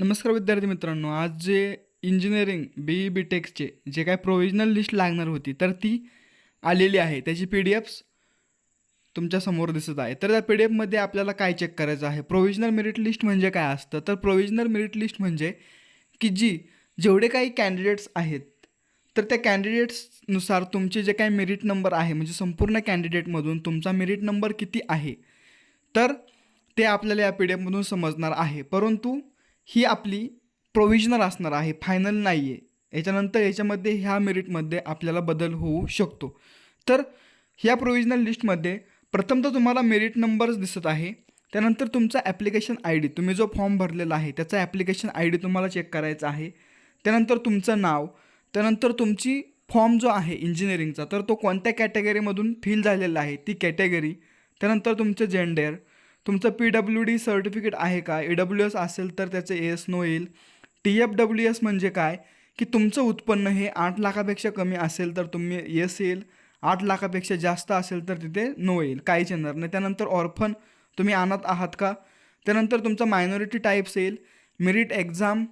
नमस्कार विद्यार्थी मित्रांनो आज जे इंजिनिअरिंग बी ई बी टेक्सचे जे काय प्रोव्हिजनल लिस्ट लागणार होती तर ती आलेली आहे. त्याची पी डी एफ्स तुमच्यासमोर दिसत आहे. तर त्या पी डी एफमध्ये आपल्याला काय चेक करायचं आहे? प्रोव्हिजनल मेरिट लिस्ट म्हणजे काय असतं? तर प्रोव्हिजनल मेरिट लिस्ट म्हणजे की जी जेवढे काही कॅन्डिडेट्स आहेत तर त्या कॅन्डिडेट्सनुसार तुमचे जे काही मेरिट नंबर आहे म्हणजे संपूर्ण कॅन्डिडेटमधून तुमचा मेरिट नंबर किती आहे तर ते आपल्याला या पी डी एफमधून समजणार आहे. परंतु ही आपली प्रोविजनल असणार आहे फायनल नाही आहे याच्यानंतर याच्यामध्ये ह्या मेरिटमध्ये आपल्याला बदल होऊ शकतो. तर ह्या प्रोविजनल लिस्टमध्ये प्रथमतः तुम्हाला मेरिट नंबर्स दिसत आहे. त्यानंतर तुमचा ॲप्लिकेशन आय डी तुम्ही जो फॉर्म भरलेला आहे त्याचा ॲप्लिकेशन आय डी तुम्हाला चेक करायचा आहे. त्यानंतर तुमचं नाव त्यानंतर तुमची फॉर्म जो आहे इंजिनिअरिंगचा तर तो कोणत्या कॅटेगरीमधून फिल झालेला आहे ती कॅटेगरी त्यानंतर तुमचं जेंडर तुमचं पी डब्ल्यू डी सर्टिफिकेट आहे का? ए डब्ल्यू एस असेल तर त्याचं एस नो येईल. टी एफ डब्ल्यू एस म्हणजे काय? की तुमचं उत्पन्न हे आठ लाखापेक्षा कमी असेल तर तुम्ही येस येईल. आठ लाखापेक्षा जास्त असेल तर तिथे नो येईल. काहीच येणार नाही. त्यानंतर ऑर्फन तुम्ही आणत आहात का? त्यानंतर तुमचा मायनॉरिटी टाईप्स येईल. मेरिट एक्झाम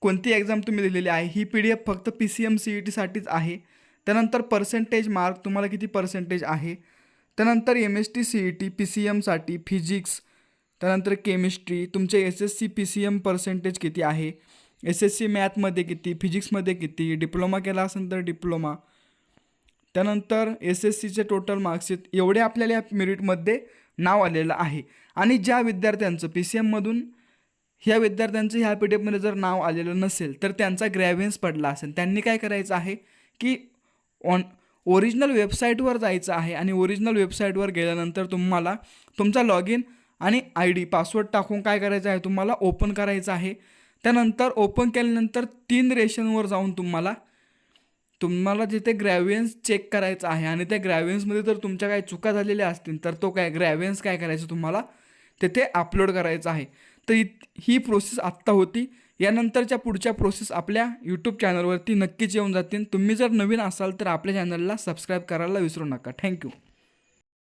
कोणती एक्झाम तुम्ही दिलेली आहे? ही पी डी एफ फक्त P C M C E टीसाठीच आहे. त्यानंतर पर्सेंटेज मार्क तुम्हाला किती पर्सेंटेज आहे? त्यानंतर M S T C E T P C एमसाठी physics त्यानंतर केमिस्ट्री तुमचे S S C P C M percentage किती आहे? एस एस सी मॅथमध्ये किती फिजिक्समध्ये किती डिप्लोमा केला असेल तर डिप्लोमा त्यानंतर एस एस सीचे टोटल मार्क्स एवढे आपल्याला या मेरिटमध्ये नाव आलेलं आहे. आणि ज्या विद्यार्थ्यांचं पी सी एममधून ह्या विद्यार्थ्यांचं ह्या पी डी एफमध्ये जर नाव आलेलं नसेल तर त्यांचा ग्रॅव्हन्स पडला असेल. त्यांनी काय करायचं आहे की ऑन ओरिजिनल वेबसाईटवर जायचं आहे आणि ओरिजिनल वेबसाईटवर गेल्यानंतर तुम्हाला तुमचा लॉग इन आणि आय डी पासवर्ड टाकून काय करायचं आहे तुम्हाला ओपन करायचं आहे. त्यानंतर ओपन केल्यानंतर तीन रेशनवर जाऊन तुम्हाला तुम्हाला जिथे ग्रॅव्हियन्स चेक करायचं आहे आणि त्या ग्रॅव्हियन्समध्ये जर तुमच्या काही चुका झालेल्या असतील तर तो काय ग्रॅव्हियन्स काय करायचं तुम्हाला तिथे अपलोड करायचं आहे. तर ही प्रोसेस आत्ता होती. यानंतरच्या पुढच्या प्रोसेस आपल्या यूट्यूब चॅनलवरती नक्कीच येऊन जातील. तुम्ही जर नवीन असाल तर आपल्या चॅनलला सबस्क्राईब करायला विसरू नका. थँक्यू